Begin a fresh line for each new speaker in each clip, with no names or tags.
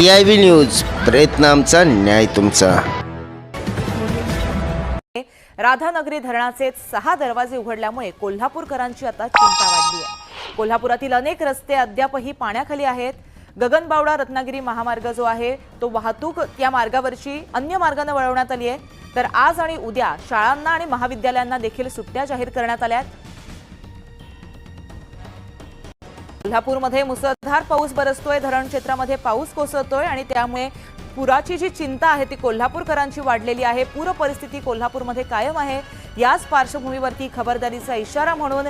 C I V news प्रयत्न आमचा न्याय तुमचा.
राधानगरी धरणाचे सहा दरवाजे उघडल्यामुळे कोल्हापूरकरांची आता चिंता वाढली आहे कोल्हापुरातील अनेक रस्ते अद्यापही पाण्याखाली आहेत. गगनबावडा रत्नागिरी महामार्ग जो आहे तो वाहतूक या मार्गावरची अन्य मार्गाने वळवण्यात आली आहे तर आज आणि उद्या शाळांना आणि महाविद्यालयांना देखील सुट्ट्या जाहीर करण्यात आल्या आहेत कोल्हापूरमध्ये मुसळधार पाऊस बरसतोय. धरण क्षेत्रामध्ये पाऊस कोसळतोय आणि त्यामुळे पुराची जी चिंता आहे ती कोल्हापूरकरांची वाढलेली आहे. पूर परिस्थिती कोल्हापूरमध्ये कायम आहे. याच पार्श्वभूमीवरती खबरदारीचा इशारा म्हणून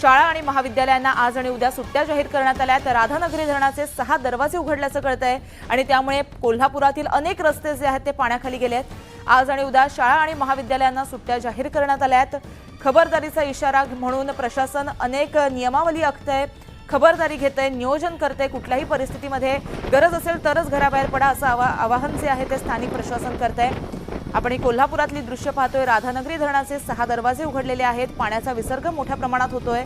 शाळा आणि महाविद्यालयांना आज आणि उद्या सुट्ट्या जाहीर करण्यात आल्या तर राधानगरी धरणाचे सहा दरवाजे उघडल्याचं कळत आहे आणि त्यामुळे कोल्हापुरातील अनेक रस्ते जे आहेत ते पाण्याखाली गेले आहेत. आज आणि उद्या शाळा आणि महाविद्यालयांना सुट्ट्या जाहीर करण्यात आल्या आहेत. खबरदारीचा इशारा म्हणून प्रशासन अनेक नियमावली आखतंय. खबरदारी घेत आहे नियोजन करते कुठल्याही परिस्थितीमध्ये गरज असेल तरच घराबाहेर पडा असं आवा आवाहन जे आहे ते स्थानिक प्रशासन करत आहे आपण ही कोल्हापुरातली दृश्य पाहतोय. राधानगरी धरणाचे सहा दरवाजे उघडलेले आहेत. पाण्याचा विसर्ग मोठ्या प्रमाणात होतोय.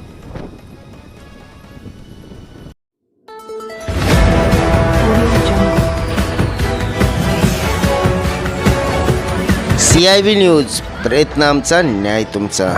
सी आय न्यूज प्रयत्न आमचा न्याय तुमचा.